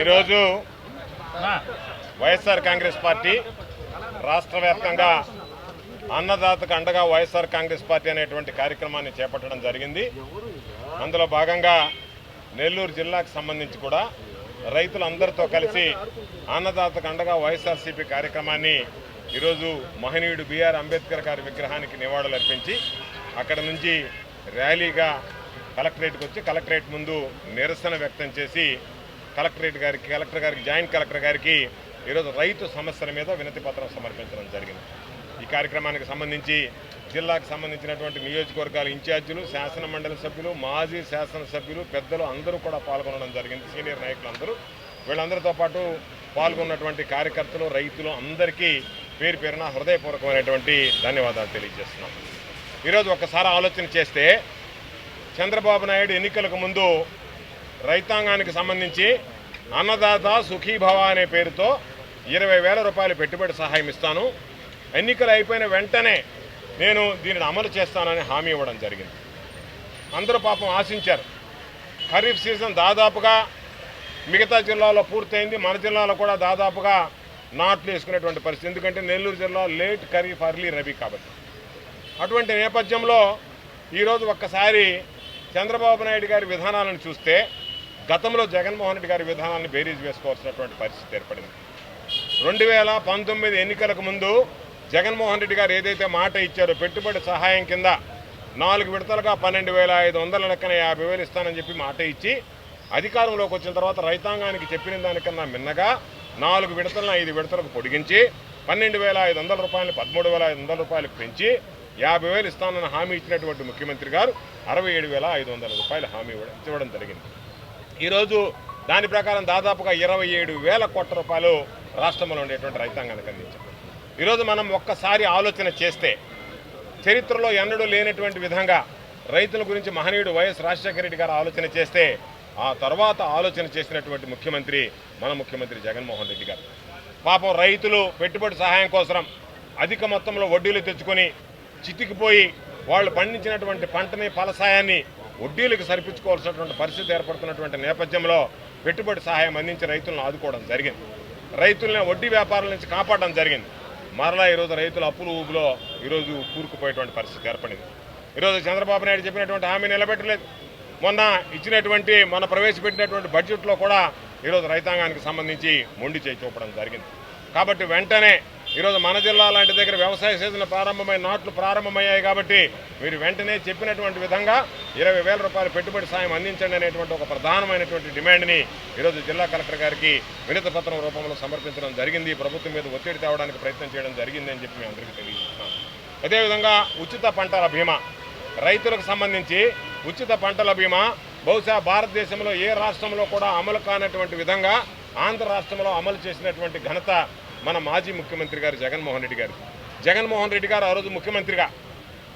ఈరోజు వైఎస్ఆర్ కాంగ్రెస్ పార్టీ రాష్ట్ర వ్యాప్తంగా అన్నదాతకు అండగా వైఎస్ఆర్ కాంగ్రెస్ పార్టీ అనేటువంటి కార్యక్రమాన్ని చేపట్టడం జరిగింది. అందులో భాగంగా నెల్లూరు జిల్లాకు సంబంధించి కూడా రైతులందరితో కలిసి అన్నదాతకు అండగా వైఎస్ఆర్సీపీ కార్యక్రమాన్ని ఈరోజు మహనీయుడు బీఆర్ అంబేద్కర్ గారి విగ్రహానికి నివాళులు అర్పించి అక్కడ నుంచి ర్యాలీగా కలెక్టరేట్కి వచ్చి కలెక్టరేట్ ముందు నిరసన వ్యక్తం చేసి కలెక్టరేట్ గారికి కలెక్టర్ గారికి జాయింట్ కలెక్టర్ గారికి ఈరోజు రైతు సమస్యల మీద వినతి పత్రం సమర్పించడం జరిగింది. ఈ కార్యక్రమానికి సంబంధించి జిల్లాకు సంబంధించినటువంటి నియోజకవర్గాల ఇన్ఛార్జీలు శాసన మండలి సభ్యులు మాజీ శాసనసభ్యులు పెద్దలు అందరూ కూడా పాల్గొనడం జరిగింది. సీనియర్ నాయకులందరూ. వీళ్ళందరితో పాటు పాల్గొన్నటువంటి కార్యకర్తలు రైతులు అందరికీ పేరు పేరున హృదయపూర్వకమైనటువంటి ధన్యవాదాలు తెలియజేస్తున్నాం. ఈరోజు ఒక్కసారి ఆలోచన చేస్తే చంద్రబాబు నాయుడు ఎన్నికలకు ముందు రైతాంగానికి సంబంధించి అన్నదాత సుఖీభవ అనే పేరుతో ఇరవై వేల రూపాయలు పెట్టుబడి సహాయం ఇస్తాను. ఎన్నికలు అయిపోయిన వెంటనే నేను దీనిని అమలు చేస్తానని హామీ ఇవ్వడం జరిగింది. అందరూ పాపం ఆశించారు. ఖరీఫ్ సీజన్ దాదాపుగా మిగతా జిల్లాలో పూర్తయింది. మన జిల్లాలో కూడా దాదాపుగా నాట్లు వేసుకునేటువంటి పరిస్థితి. ఎందుకంటే నెల్లూరు జిల్లా లేట్ ఖరీఫ్ అర్లీ రబీ కాబట్టి. అటువంటి నేపథ్యంలో ఈరోజు ఒక్కసారి చంద్రబాబు నాయుడు గారి విధానాలను చూస్తే గతంలో జగన్మోహన్ రెడ్డి గారి విధానాన్ని బేరీజ్ వేసుకోవాల్సినటువంటి పరిస్థితి ఏర్పడింది. రెండు వేల పంతొమ్మిది ఎన్నికలకు ముందు జగన్మోహన్ రెడ్డి గారు ఏదైతే మాట ఇచ్చారో పెట్టుబడి సహాయం కింద నాలుగు విడతలుగా పన్నెండు వేల ఐదు వందల లెక్కన యాభై వేలు ఇస్తానని చెప్పి మాట ఇచ్చి అధికారంలోకి వచ్చిన తర్వాత రైతాంగానికి చెప్పిన దానికన్నా మిన్నగా నాలుగు విడతలను ఐదు విడతలకు పొడిగించి పన్నెండు వేల ఐదు వందల రూపాయలు పదమూడు వేల ఐదు వందల రూపాయలకు పెంచి యాభై వేలు ఇస్తానని హామీ ఇచ్చినటువంటి ముఖ్యమంత్రి గారు అరవై ఏడు వేల ఐదు వందల రూపాయలు హామీ ఇవ్వడం ఇవ్వడం జరిగింది. ఈరోజు దాని ప్రకారం దాదాపుగా ఇరవై ఏడు వేల కోట్ల రూపాయలు రాష్ట్రంలో ఉండేటువంటి రైతాంగానికి అందించారు. ఈరోజు మనం ఒక్కసారి ఆలోచన చేస్తే చరిత్రలో ఎన్నడూ లేనటువంటి విధంగా రైతుల గురించి మహనీయుడు వైఎస్ రాజశేఖర రెడ్డి గారు ఆలోచన చేస్తే ఆ తర్వాత ఆలోచన చేసినటువంటి ముఖ్యమంత్రి మన ముఖ్యమంత్రి జగన్మోహన్ రెడ్డి గారు. పాపం రైతులు పెట్టుబడి సహాయం కోసం అధిక మొత్తంలో వడ్డీలు తెచ్చుకొని చితికిపోయి వాళ్ళు పండించినటువంటి పంటని ఫలసాయాన్ని వడ్డీలకు సరిపించుకోవాల్సినటువంటి పరిస్థితి ఏర్పడుతున్నటువంటి నేపథ్యంలో పెట్టుబడి సహాయం అందించి రైతులను ఆదుకోవడం జరిగింది. రైతుల్ని వడ్డీ వ్యాపారాల నుంచి కాపాడడం జరిగింది. మరలా ఈరోజు రైతుల అప్పులు ఊపులో ఈరోజు కూరుకుపోయేటువంటి పరిస్థితి ఏర్పడింది. ఈరోజు చంద్రబాబు నాయుడు చెప్పినటువంటి హామీ నిలబెట్టలేదు. మొన్న ఇచ్చినటువంటి మొన్న ప్రవేశపెట్టినటువంటి బడ్జెట్లో కూడా ఈరోజు రైతాంగానికి సంబంధించి మొండి చేయి చూపడం జరిగింది. కాబట్టి వెంటనే ఈరోజు మన జిల్లా లాంటి దగ్గర వ్యవసాయ సీజన్ ప్రారంభమై నాట్లు ప్రారంభమయ్యాయి కాబట్టి మీరు వెంటనే చెప్పినటువంటి విధంగా ఇరవై వేల రూపాయల పెట్టుబడి సాయం అందించండి అనేటువంటి ఒక ప్రధానమైనటువంటి డిమాండ్ని ఈరోజు జిల్లా కలెక్టర్ గారికి వినతి పత్రం రూపంలో సమర్పించడం జరిగింది. ప్రభుత్వం మీద ఒత్తిడి తేవడానికి ప్రయత్నం చేయడం జరిగింది అని చెప్పి మేము అందరికీ తెలియజేస్తున్నాం. అదేవిధంగా ఉచిత పంటల బీమా రైతులకు సంబంధించి ఉచిత పంటల బీమా బహుశా భారతదేశంలో ఏ రాష్ట్రంలో కూడా అమలు కానటువంటి విధంగా ఆంధ్ర రాష్ట్రంలో అమలు చేసినటువంటి ఘనత మన మాజీ ముఖ్యమంత్రి గారు జగన్మోహన్ రెడ్డి గారు. జగన్మోహన్ రెడ్డి గారు ఆ రోజు ముఖ్యమంత్రిగా.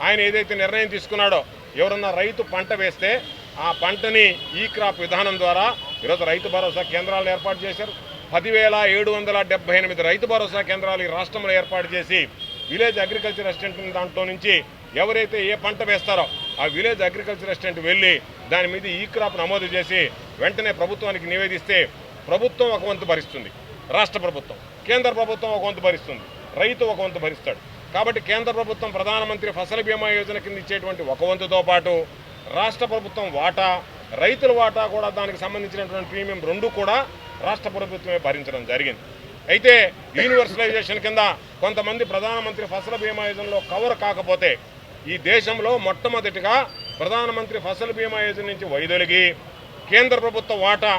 ఆయన ఏదైతే నిర్ణయం తీసుకున్నాడో ఎవరన్నా రైతు పంట వేస్తే ఆ పంటని ఈ క్రాప్ విధానం ద్వారా ఈరోజు రైతు భరోసా కేంద్రాలను ఏర్పాటు చేశారు. పదివేల ఏడు వందల డెబ్బై ఎనిమిది రైతు భరోసా కేంద్రాలు ఈ రాష్ట్రంలో ఏర్పాటు చేసి విలేజ్ అగ్రికల్చర్ అసిస్టెంట్ దాంట్లో నుంచి ఎవరైతే ఏ పంట వేస్తారో ఆ విలేజ్ అగ్రికల్చర్ అసిస్టెంట్ వెళ్ళి దాని మీద ఈ క్రాప్ నమోదు చేసి వెంటనే ప్రభుత్వానికి నివేదిస్తే ప్రభుత్వం ఒక వంతు భరిస్తుంది. రాష్ట్ర ప్రభుత్వం. కేంద్ర ప్రభుత్వం ఒక వంతు భరిస్తుంది. రైతు ఒక వంతు భరిస్తాడు. కాబట్టి కేంద్ర ప్రభుత్వం ప్రధానమంత్రి ఫసల్ బీమా యోజన కింద ఇచ్చేటువంటి ఒక వంతుతో పాటు రాష్ట్ర ప్రభుత్వం వాటా రైతుల వాటా కూడా దానికి సంబంధించినటువంటి ప్రీమియం రెండు కూడా రాష్ట్ర ప్రభుత్వమే భరించడం జరిగింది. అయితే యూనివర్సలైజేషన్ కింద కొంతమంది ప్రధానమంత్రి ఫసల్ బీమా యోజనలో కవర్ కాకపోతే ఈ దేశంలో మొట్టమొదటిగా ప్రధానమంత్రి ఫసల్ బీమా యోజన నుంచి వైదొలిగి కేంద్ర ప్రభుత్వ వాటా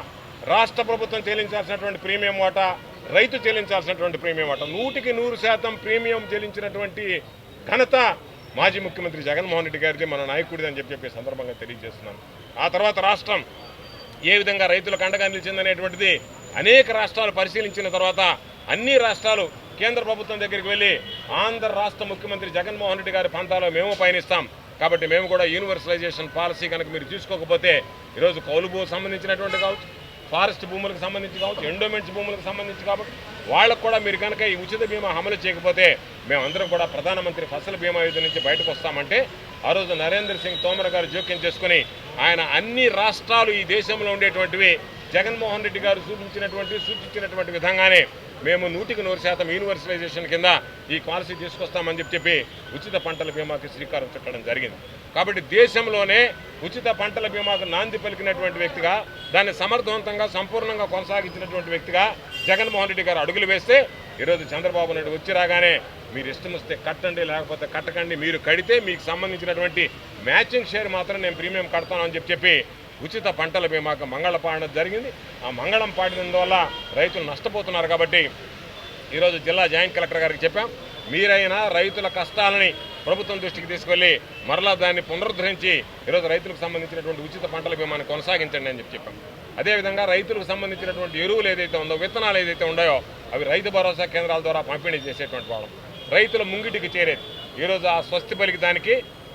రాష్ట్ర ప్రభుత్వం చెల్లించాల్సినటువంటి ప్రీమియం వాటా రైతు చెల్లించాల్సినటువంటి ప్రీమియం వాటా. నూటికి నూరు శాతం ప్రీమియం చెల్లించినటువంటి ఘనత మాజీ ముఖ్యమంత్రి జగన్మోహన్ రెడ్డి గారిది మన నాయకుడిది అని చెప్పి చెప్పే సందర్భంగా తెలియజేస్తున్నాను. ఆ తర్వాత రాష్ట్రం ఏ విధంగా రైతులకు అండగా నిలిచిందనేటువంటిది అనేక రాష్ట్రాలు పరిశీలించిన తర్వాత అన్ని రాష్ట్రాలు కేంద్ర ప్రభుత్వం దగ్గరికి వెళ్ళి ఆంధ్ర రాష్ట్ర ముఖ్యమంత్రి జగన్మోహన్ రెడ్డి గారి ప్రాంతాల్లో మేము పయనిస్తాం. కాబట్టి మేము కూడా యూనివర్సలైజేషన్ పాలసీ కనుక మీరు తీసుకోకపోతే ఈరోజు కౌలుబు సంబంధించినటువంటి కావచ్చు ఫారెస్ట్ భూములకు సంబంధించి కావచ్చు ఎండోమెంట్స్ భూములకు సంబంధించి కాబట్టి వాళ్ళకు కూడా మీరు కనుక ఈ ఉచిత బీమా అమలు చేయకపోతే మేమందరం కూడా ప్రధానమంత్రి ఫసల్ బీమా యోజన నుంచి బయటకు వస్తామంటే ఆ రోజు నరేంద్ర సింగ్ తోమర్ గారు జోక్యం చేసుకుని ఆయన అన్ని రాష్ట్రాలు ఈ దేశంలో ఉండేటువంటివి జగన్మోహన్ రెడ్డి గారు సూచించినటువంటి సూచించినటువంటి విధంగానే మేము నూటికి నూరు శాతం యూనివర్సలైజేషన్ కింద ఈ పాలసీ తీసుకొస్తామని చెప్పి చెప్పి ఉచిత పంటల బీమాకి శ్రీకారం చుట్టడం జరిగింది. కాబట్టి దేశంలోనే ఉచిత పంటల బీమాకు నాంది పలికినటువంటి వ్యక్తిగా దాన్ని సమర్థవంతంగా సంపూర్ణంగా కొనసాగించినటువంటి వ్యక్తిగా జగన్మోహన్ రెడ్డి గారు అడుగులు వేస్తే ఈరోజు చంద్రబాబు నాయుడు వచ్చి రాగానే మీరు ఇష్టం వస్తే కట్టండి లేకపోతే కట్టకండి మీరు కడితే మీకు సంబంధించినటువంటి మ్యాచింగ్ షేర్ మాత్రం నేను ప్రీమియం కడతాను అని చెప్పి చెప్పి ఉచిత పంటల బీమాకు మంగళం పాడడం జరిగింది. ఆ మంగళం పాడినందువల్ల రైతులు నష్టపోతున్నారు కాబట్టి ఈరోజు జిల్లా జాయింట్ కలెక్టర్ గారికి చెప్పాం. మీరైనా రైతుల కష్టాలని ప్రభుత్వం దృష్టికి తీసుకెళ్ళి మరలా దాన్ని పునరుద్ధరించి ఈరోజు రైతులకు సంబంధించినటువంటి ఉచిత పంటల బీమాని కొనసాగించండి అని చెప్పి చెప్పాం. అదేవిధంగా రైతులకు సంబంధించినటువంటి ఎరువులు ఏదైతే ఉందో విత్తనాలు ఏదైతే ఉన్నాయో అవి రైతు భరోసా కేంద్రాల ద్వారా పంపిణీ చేసేటువంటి వాళ్ళం. రైతుల ముంగిటికి చేరేది. ఈరోజు ఆ స్వస్తి పలికి దానికి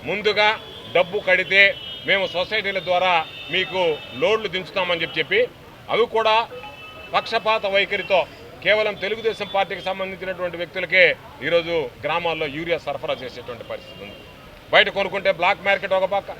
ముందుగా డబ్బు కడితే మేము సొసైటీల ద్వారా మీకు లోడ్లు దించుతామని చెప్పి చెప్పి అవి కూడా పక్షపాత వైఖరితో కేవలం తెలుగుదేశం పార్టీకి సంబంధించినటువంటి వ్యక్తులకే ఈరోజు గ్రామాల్లో యూరియా సరఫరా చేసేటువంటి పరిస్థితి ఉంది. బయట కొనుక్కుంటే బ్లాక్ మార్కెట్ ఒక పక్క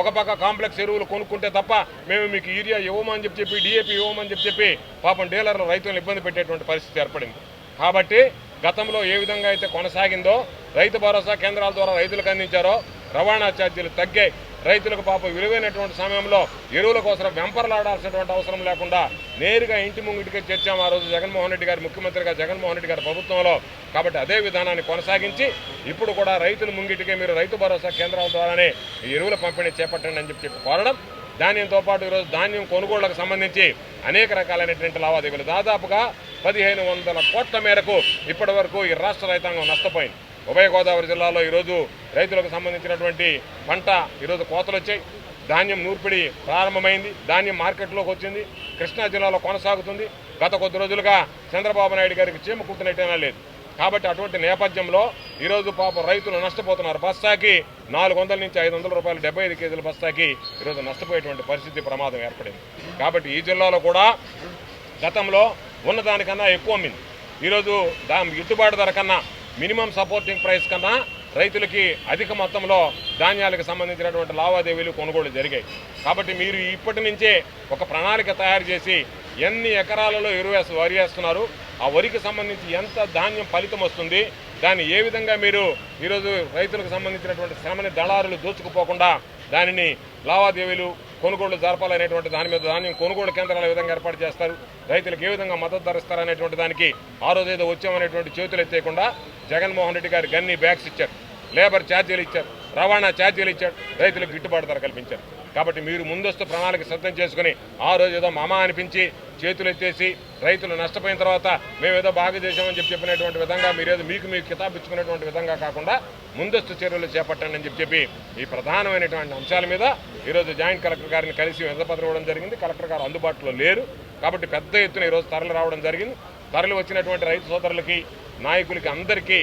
ఒక పక్క కాంప్లెక్స్ ఎరువులు కొనుక్కుంటే తప్ప మేము మీకు యూరియా ఇవ్వమని చెప్పి చెప్పి డిఏపి ఇవ్వమని చెప్పి చెప్పి పాపం డీలర్లు రైతులను ఇబ్బంది పెట్టేటువంటి పరిస్థితి ఏర్పడింది. కాబట్టి గతంలో ఏ విధంగా అయితే కొనసాగిందో రైతు భరోసా కేంద్రాల ద్వారా రైతులకు అందించారో రవాణా ఛార్జీలు తగ్గాయి. రైతులకు పాప విలువైనటువంటి సమయంలో ఎరువుల కోసం వెంపర్లాడాల్సినటువంటి అవసరం లేకుండా నేరుగా ఇంటి ముంగిటికి తెచ్చాము ఆ రోజు జగన్మోహన్ రెడ్డి గారు ముఖ్యమంత్రిగా జగన్మోహన్ రెడ్డి గారి ప్రభుత్వంలో. కాబట్టి అదే విధానాన్ని కొనసాగించి ఇప్పుడు కూడా రైతుల ముంగిటికే మీరు రైతు భరోసా కేంద్రాల ద్వారానే ఈ ఎరువుల పంపిణీ చేపట్టండి అని చెప్పి చెప్పి కోరడం. ధాన్యంతో పాటు ఈరోజు ధాన్యం కొనుగోళ్ళకు సంబంధించి అనేక రకాలైనటువంటి లావాదేవీలు. దాదాపుగా పదిహేను వందల కోట్ల మేరకు ఇప్పటి వరకు ఈ రాష్ట్ర రైతాంగం నష్టపోయింది. ఉభయ గోదావరి జిల్లాలో ఈరోజు రైతులకు సంబంధించినటువంటి పంట ఈరోజు కోతలు వచ్చాయి. ధాన్యం నూర్పిడి ప్రారంభమైంది. ధాన్యం మార్కెట్లోకి వచ్చింది. కృష్ణా జిల్లాలో కొనసాగుతుంది. గత కొద్ది రోజులుగా చంద్రబాబు నాయుడు గారికి చీమ కూర్చున్నట్టేనా లేదు. కాబట్టి అటువంటి నేపథ్యంలో ఈరోజు పాపం రైతులు నష్టపోతున్నారు. బస్తాకి నాలుగు వందల నుంచి ఐదు వందల రూపాయలు డెబ్బై ఐదు కేజీల బస్తాకి ఈరోజు నష్టపోయేటువంటి పరిస్థితి ప్రమాదం ఏర్పడింది. కాబట్టి ఈ జిల్లాలో కూడా గతంలో ఉన్నదానికన్నా ఎక్కువ అమ్మింది. ఈరోజు దా గిట్టుబాటు ధర కన్నా మినిమం సపోర్టింగ్ ప్రైస్ కన్నా రైతులకి అధిక మొత్తంలో ధాన్యాలకు సంబంధించినటువంటి లావాదేవీలు కొనుగోలు జరిగాయి. కాబట్టి మీరు ఇప్పటి నుంచే ఒక ప్రణాళిక తయారు చేసి ఎన్ని ఎకరాలలో ఎరువు వరి వేస్తున్నారు ఆ వరికి సంబంధించి ఎంత ధాన్యం ఫలితం వస్తుంది దాన్ని ఏ విధంగా మీరు ఈరోజు రైతులకు సంబంధించినటువంటి శ్రమని దళారులు దోచుకుపోకుండా దానిని లావాదేవీలు కొనుగోళ్ళు జరపాలనేటువంటి దాని మీద ధాన్యం కొనుగోలు కేంద్రాలు విధంగా ఏర్పాటు చేస్తారు? రైతులకు ఏ విధంగా మద్దతు ధరిస్తారనేటువంటి దానికి ఆ రోజు ఏదో వచ్చామనేటువంటి చేతులు ఎత్తేయకుండా జగన్మోహన్ రెడ్డి గారు గన్ని బ్యాగ్స్ ఇచ్చారు. లేబర్ ఛార్జీలు ఇచ్చారు. రవాణా ఛార్జీలు ఇచ్చారు. రైతులకు గిట్టుబాటు ధర కల్పించారు. కాబట్టి మీరు ముందస్తు ప్రణాళిక సిద్ధం చేసుకుని ఆ రోజు ఏదో మామ అనిపించి చేతులు ఎత్తేసి రైతులు నష్టపోయిన తర్వాత మేము ఏదో బాగా చేసామని చెప్పి చెప్పినటువంటి విధంగా మీరేదో మీకు మీకు కితాబిచ్చుకునేటువంటి విధంగా కాకుండా ముందస్తు చర్యలు చేపట్టండి అని చెప్పి చెప్పి ఈ ప్రధానమైనటువంటి అంశాల మీద ఈరోజు జాయింట్ కలెక్టర్ గారిని కలిసి వినతిపత్రం ఇవ్వడం జరిగింది. కలెక్టర్ గారు అందుబాటులో లేరు. కాబట్టి పెద్ద ఎత్తున ఈరోజు తరలి రావడం జరిగింది. తరలి వచ్చినటువంటి రైతు సోదరులకి నాయకులకి అందరికీ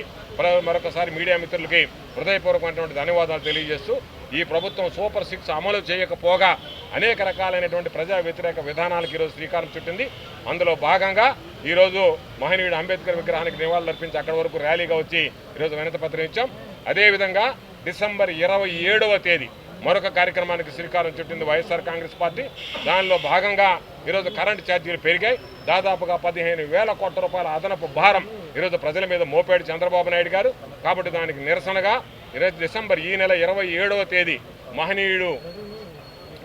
మరొకసారి మీడియా మిత్రులకి హృదయపూర్వకమైనటువంటి ధన్యవాదాలు తెలియజేస్తూ ఈ ప్రభుత్వం సూపర్ సిక్స్ అమలు చేయకపోగా అనేక రకాలైనటువంటి ప్రజా వ్యతిరేక విధానాలకు ఈరోజు శ్రీకారం చుట్టింది. అందులో భాగంగా ఈరోజు మహనీయుడు అంబేద్కర్ విగ్రహానికి నివాళులు అర్పించి అక్కడి వరకు ర్యాలీగా వచ్చి ఈరోజు వినతి పత్రం ఇచ్చాం. అదేవిధంగా డిసెంబర్ ఇరవై ఏడవ తేదీ మరొక కార్యక్రమానికి శ్రీకారం చుట్టింది వైఎస్ఆర్ కాంగ్రెస్ పార్టీ. దానిలో భాగంగా ఈరోజు కరెంటు ఛార్జీలు పెరిగాయి. దాదాపుగా పదిహేను వేల కోట్ల రూపాయల అదనపు భారం ఈరోజు ప్రజల మీద మోపాడు చంద్రబాబు నాయుడు గారు. కాబట్టి దానికి నిరసనగా ఈరోజు డిసెంబర్ ఈ నెల ఇరవై ఏడవ తేదీ మహనీయుడు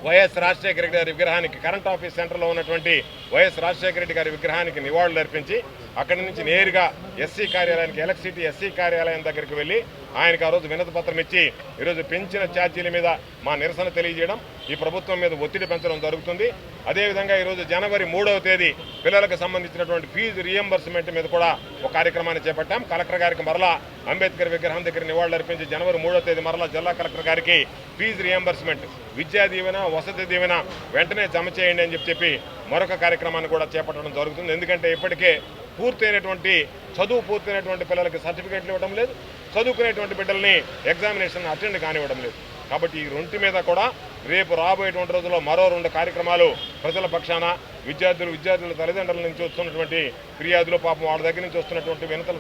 వైఎస్ రాజశేఖర రెడ్డి గారి విగ్రహానికి కరెంట్ ఆఫీస్ సెంటర్లో ఉన్నటువంటి వైఎస్ రాజశేఖర రెడ్డి గారి విగ్రహానికి నివాళులు అర్పించి అక్కడి నుంచి నేరుగా ఎస్సీ కార్యాలయానికి ఎలక్ట్రిసిటీ ఎస్సీ కార్యాలయం దగ్గరికి వెళ్ళి ఆయనకు ఆ రోజు వినతి పత్రం ఇచ్చి ఈరోజు పెంచిన ఛార్జీల మీద మా నిరసన తెలియజేయడం ఈ ప్రభుత్వం మీద ఒత్తిడి పెంచడం జరుగుతుంది. అదేవిధంగా ఈరోజు జనవరి మూడవ తేదీ పిల్లలకు సంబంధించినటువంటి ఫీజు రియంబర్స్మెంట్ మీద కూడా ఒక కార్యక్రమాన్ని చేపట్టాం. కలెక్టర్ గారికి మరలా అంబేద్కర్ విగ్రహం దగ్గర నివాళులర్పించి జనవరి మూడవ తేదీ మరలా జిల్లా కలెక్టర్ గారికి ఫీజు రియంబర్స్మెంట్ విద్యా దీవెన వసతి దీవెన వెంటనే జమ చేయండి అని చెప్పి చెప్పి మరొక కార్యక్రమాన్ని కూడా చేపట్టడం జరుగుతుంది. ఎందుకంటే ఇప్పటికే పూర్తయినటువంటి చదువు పూర్తయినటువంటి పిల్లలకి సర్టిఫికేట్లు ఇవ్వడం లేదు. చదువుకునేటువంటి బిడ్డల్ని ఎగ్జామినేషన్ అటెండ్ కానివ్వడం లేదు. కాబట్టి ఈ రెంటి మీద కూడా రేపు రాబోయేటువంటి రోజుల్లో మరో రెండు కార్యక్రమాలు ప్రజల పక్షాన విద్యార్థులు విద్యార్థుల తల్లిదండ్రుల నుంచి వస్తున్నటువంటి ఫిర్యాదులు పాపం వాళ్ళ దగ్గర నుంచి వస్తున్నటువంటి వినతల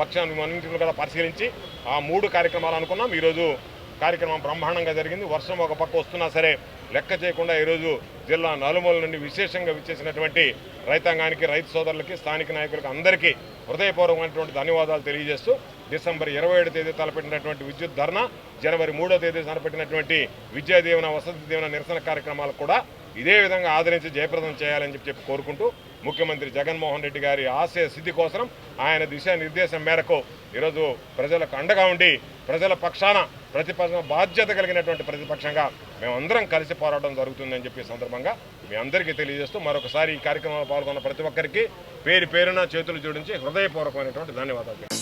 పక్షాన్ని అన్నింటిని కూడా పరిశీలించి ఆ మూడు కార్యక్రమాలు అనుకున్నాం. ఈరోజు కార్యక్రమం బ్రహ్మాండంగా జరిగింది. వర్షం ఒక పక్క వస్తున్నా సరే లెక్క చేయకుండా ఈరోజు జిల్లా నలుమూల నుండి విశేషంగా విచ్చేసినటువంటి రైతాంగానికి రైతు సోదరులకి స్థానిక నాయకులకు అందరికీ హృదయపూర్వకమైనటువంటి ధన్యవాదాలు తెలియజేస్తూ డిసెంబర్ ఇరవై ఏడు తేదీ తలపెట్టినటువంటి విద్యుత్ ధర్నా జనవరి మూడో తేదీ తలపెట్టినటువంటి విద్యా దీవెన వసతి దీవెన నిరసన కార్యక్రమాలకు కూడా ఇదే విధంగా ఆదరించి జయప్రదం చేయాలని చెప్పి చెప్పి కోరుకుంటూ ముఖ్యమంత్రి జగన్మోహన్ రెడ్డి గారి ఆశయ సిద్ధి కోసం ఆయన దిశానిర్దేశం మేరకు ఈరోజు ప్రజలకు అండగా ఉండి ప్రజల పక్షాన ప్రతిపక్ష బాధ్యత కలిగినటువంటి ప్రతిపక్షంగా మేమందరం కలిసి పోరాటం జరుగుతుందని చెప్పి సందర్భంగా మీ అందరికీ తెలియజేస్తూ మరొకసారి ఈ కార్యక్రమంలో పాల్గొన్న ప్రతి ఒక్కరికి పేరు పేరున చేతులు జోడించి హృదయపూర్వకమైనటువంటి ధన్యవాదాలు.